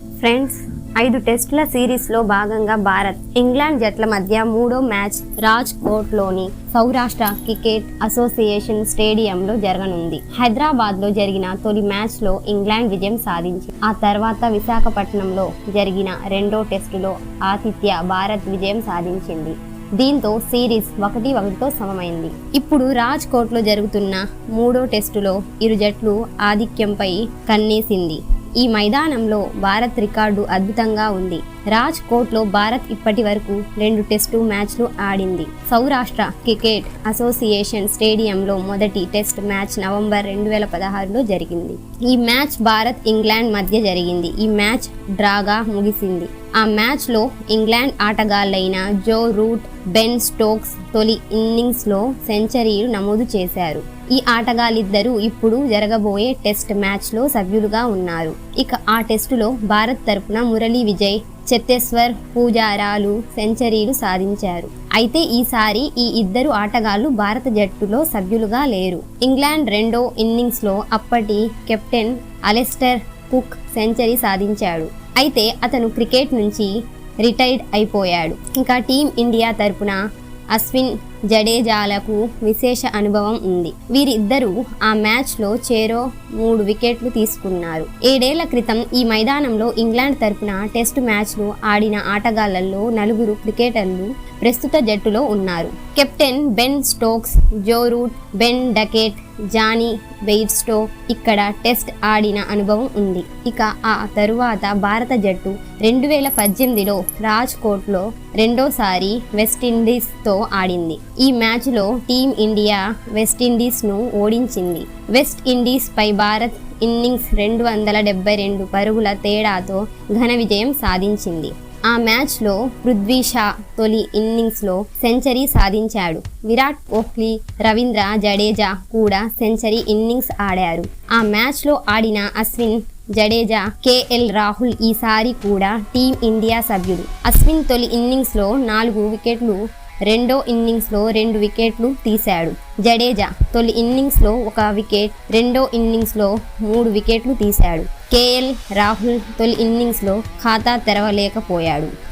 Friends ఐదు టెస్టుల సిరీస్లో భాగంగా భారత్ ఇంగ్లాండ్ జట్ల మధ్య మూడో మ్యాచ్ రాజ్కోట్లోని సౌరాష్ట్ర క్రికెట్ అసోసియేషన్ స్టేడియంలో జరగనుంది. హైదరాబాద్లో జరిగిన తొలి మ్యాచ్లో ఇంగ్లాండ్ విజయం సాధించి ఆ తర్వాత విశాఖపట్నంలో జరిగిన రెండో టెస్టులో ఆతిథ్య భారత్ విజయం సాధించింది. దీంతో సిరీస్ ఒకటి ఒకటితో సమమైంది. ఇప్పుడు రాజ్ కోట్లో జరుగుతున్న మూడో టెస్టులో ఇరు జట్లు ఆధిక్యంపై కన్నేసింది. ఈ మైదానంలో భారత్ రికార్డు అద్భుతంగా ఉంది. రాజ్ కోట్లో భారత్ ఇప్పటి వరకు రెండు టెస్టు మ్యాచ్లు ఆడింది. సౌరాష్ట్ర క్రికెట్ అసోసియేషన్ స్టేడియంలో మొదటి టెస్ట్ మ్యాచ్ నవంబర్ రెండు వేల పదహారులో జరిగింది. ఈ మ్యాచ్ భారత్ ఇంగ్లాండ్ మధ్య జరిగింది. ఈ మ్యాచ్ డ్రాగా ముగిసింది. ఆ మ్యాచ్లో ఇంగ్లాండ్ ఆటగాళ్ళైన జో రూట్ బెన్ స్టోక్స్ తొలి ఇన్నింగ్స్లో సెంచరీలు నమోదు చేశారు. ఈ ఆటగాళ్ళిద్దరూ ఇప్పుడు జరగబోయే టెస్ట్ మ్యాచ్లో సభ్యులుగా ఉన్నారు. ఇక ఆ టెస్టులో భారత్ తరపున మురళీ విజయ్ చెత్తేశ్వర్ పూజారాలు సెంచరీలు సాధించారు. అయితే ఈసారి ఈ ఇద్దరు ఆటగాళ్ళు భారత జట్టులో సభ్యులుగా లేరు. ఇంగ్లాండ్ రెండో ఇన్నింగ్స్లో అప్పటి కెప్టెన్ అలెస్టర్ కుక్ సెంచరీ సాధించాడు. అయితే అతను క్రికెట్ నుంచి రిటైర్డ్ అయిపోయాడు. ఇంకా టీం ఇండియా తరపున అశ్విన్ జడేజాలకు విశేష అనుభవం ఉంది. వీరిద్దరూ ఆ మ్యాచ్లో చేరో మూడు వికెట్లు తీసుకున్నారు. ఏడేళ్ళ క్రితం ఈ మైదానంలో ఇంగ్లాండ్ తరపున టెస్ట్ మ్యాచ్లు ఆడిన ఆటగాళ్ళలో నలుగురు క్రికెటర్లు ప్రస్తుత జట్టులో ఉన్నారు. Captain Ben Stokes Joe Root Ben Duckett Jonny Bairstow ఇక్కడ టెస్ట్ ఆడిన అనుభవం ఉంది. ఇక ఆ తరువాత భారత జట్టు రెండు వేల పద్దెనిమిదిలో రాజ్ కోట్లో రెండోసారి వెస్టిండీస్తో ఆడింది. ఈ మ్యాచ్లో టీం ఇండియా వెస్టిండీస్ను ఓడించింది. వెస్ట్ ఇండీస్పై భారత్ ఇన్నింగ్స్ రెండు వందల డెబ్బై రెండు పరుగుల తేడాతో ఘన విజయం సాధించింది. ఆ మ్యాచ్లో పృథ్వీ షా తొలి ఇన్నింగ్స్లో సెంచరీ సాధించాడు. విరాట్ కోహ్లీ రవీంద్ర జడేజా కూడా సెంచరీ ఇన్నింగ్స్ ఆడారు. ఆ మ్యాచ్లో ఆడిన అశ్విన్ జడేజా కేఎల్ రాహుల్ ఈసారి కూడా టీం ఇండియా సభ్యుడు. అశ్విన్ తొలి ఇన్నింగ్స్లో నాలుగు వికెట్లు రెండో ఇన్నింగ్స్లో రెండు వికెట్లు తీశాడు. జడేజా తొలి ఇన్నింగ్స్లో ఒక వికెట్ రెండో ఇన్నింగ్స్లో మూడు వికెట్లు తీశాడు. కేఎల్ రాహుల్ తొలి ఇన్నింగ్స్లో ఖాతా తెరవలేకపోయాడు.